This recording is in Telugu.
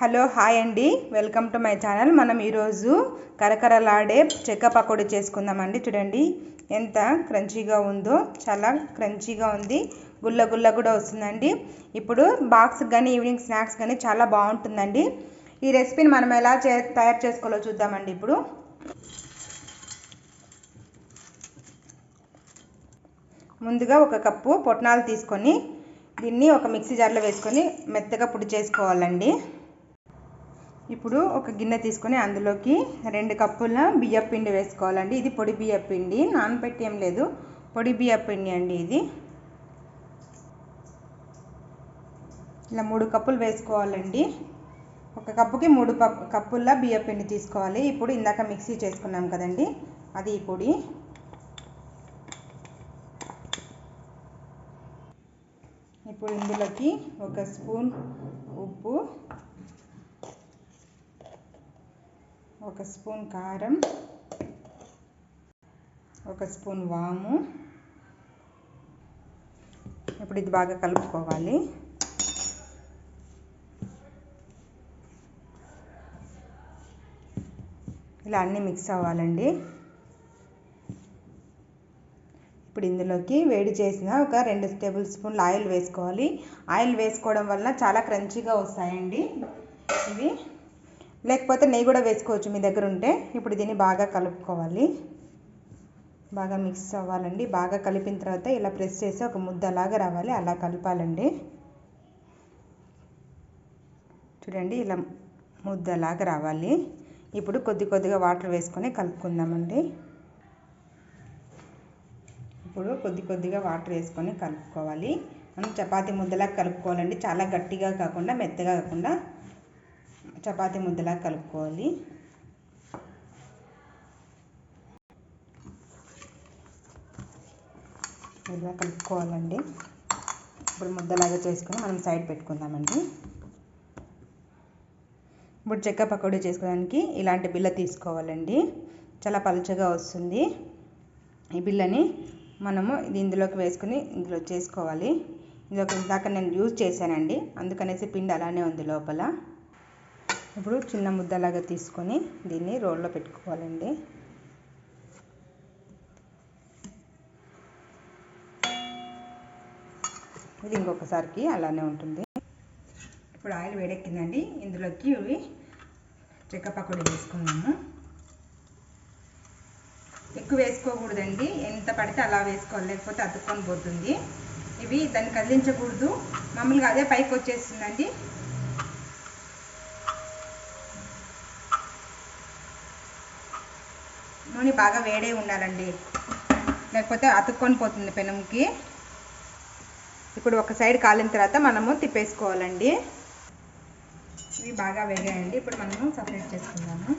హలో హాయ్ అండి. Welcome to my channel. మనం ఈరోజు కరకరలాడే చెక్క పకోడీ చేసుకుందామండి. చూడండి ఎంత క్రంచీగా ఉందో చాలా క్రంచీగా ఉంది. గుల్ల గుల్ల కూడా వస్తుందండి. ఇప్పుడు బాక్స్ కానీ ఈవినింగ్ స్నాక్స్ కానీ చాలా బాగుంటుందండి. ఈ రెసిపీని మనం ఎలా చే తయారు చేసుకోవాలో చూద్దామండి ఇప్పుడు. ముందుగా ఒక కప్పు పొట్నాలు తీసుకొని దీన్ని ఒక మిక్సీ జార్లో వేసుకొని మెత్తగా పొడి చేసుకోవాలండి. ఇప్పుడు ఒక గిన్నె తీసుకొని అందులోకి రెండు కప్పుల బియ్యం పిండి వేసుకోవాలండి. ఇది పొడి బియ్యం పిండి. నానబెట్టి ఏం లేదు. పొడి బియ్యం పిండి అండి ఇది. ఇలా మూడు కప్పులు వేసుకోవాలండి. ఒక కప్పుకి మూడు కప్పుల బియ్యం పిండి తీసుకోవాలి. ఇప్పుడు ఇందాక మిక్సీ చేసుకున్నాం కదండి. అది ఈ పొడి. ఇప్పుడు ఇందులోకి ఒక స్పూన్ ఉప్పు ఒక స్పూన్ కారం ఒక స్పూన్ వాము. ఇప్పుడు ఇది బాగా కలుపుకోవాలి. ఇలా అన్నీ మిక్స్ అవ్వాలండి. ఇప్పుడు ఇందులోకి వేడి చేసిన ఒక రెండు టేబుల్ స్పూన్లు ఆయిల్ వేసుకోవాలి. ఆయిల్ వేసుకోవడం వల్ల చాలా క్రంచీగా వస్తాయండి. ఇవి లేకపోతే నెయ్యి కూడా వేసుకోవచ్చు మీ దగ్గర ఉంటే. ఇప్పుడు దీన్ని బాగా కలుపుకోవాలి. బాగా మిక్స్ అవ్వాలండి. బాగా కలిపిన తర్వాత ఇలా ప్రెస్ చేసి ఒక ముద్దలాగా రావాలి. అలా కలపాలండి. చూడండి ఇలా ముద్దలాగా రావాలి. ఇప్పుడు కొద్ది కొద్దిగా వాటర్ వేసుకొని కలుపుకుందామండి. ఇప్పుడు కొద్ది కొద్దిగా వాటర్ వేసుకొని కలుపుకోవాలి. మనం చపాతీ ముద్దలా కలుపుకోవాలండి. చాలా గట్టిగా కాకుండా మెత్తగా కాకుండా. చపాతీ ముద్దలా కలుపుకోవాలి. ఇలా కలుపుకోవాలండి. ఇప్పుడు ముద్దలాగా చేసుకొని మనం సైడ్ పెట్టుకుందామండి. ఇప్పుడు చెక్క పకోడీ చేసుకోవడానికి ఇలాంటి బిల్ల తీసుకోవాలండి. చాలా పలుచగా వస్తుంది. ఈ బిల్లని మనము ఇది ఇందులోకి వేసుకుని ఇందులో చేసుకోవాలి. ఇందులోకి ఇందాక నేను యూజ్ చేశానండి. అందుకనేసి పిండి అలానే ఉంది లోపల. ఇప్పుడు చిన్న ముద్దలాగా తీసుకొని దీన్ని రోల్లో పెట్టుకోవాలండి. ఇది ఇంకొకసారికి అలానే ఉంటుంది. ఇప్పుడు ఆయిల్ వేడెక్కిందండి. ఇందులోకి ఇవి చెక్క పకోడీ వేసుకున్నాము. ఎక్కువ వేసుకోకూడదండి. ఎంత పడితే అలా వేసుకోవాలి. లేకపోతే అతుక్కొని పోతుంది. ఇవి దాన్ని కదిలించకూడదు. మామూలుగా అదే పైకి వచ్చేస్తుందండి నూనె బాగా వేడే ఉండాలండి. లేకపోతే అతుక్కొని పోతుంది పెనంకి. ఇప్పుడు ఒక సైడ్ కాలిన తర్వాత మనము తిప్పేసుకోవాలండి. ఇవి బాగా వేగాయండి. ఇప్పుడు మనము సపరేట్ చేసుకుందాము.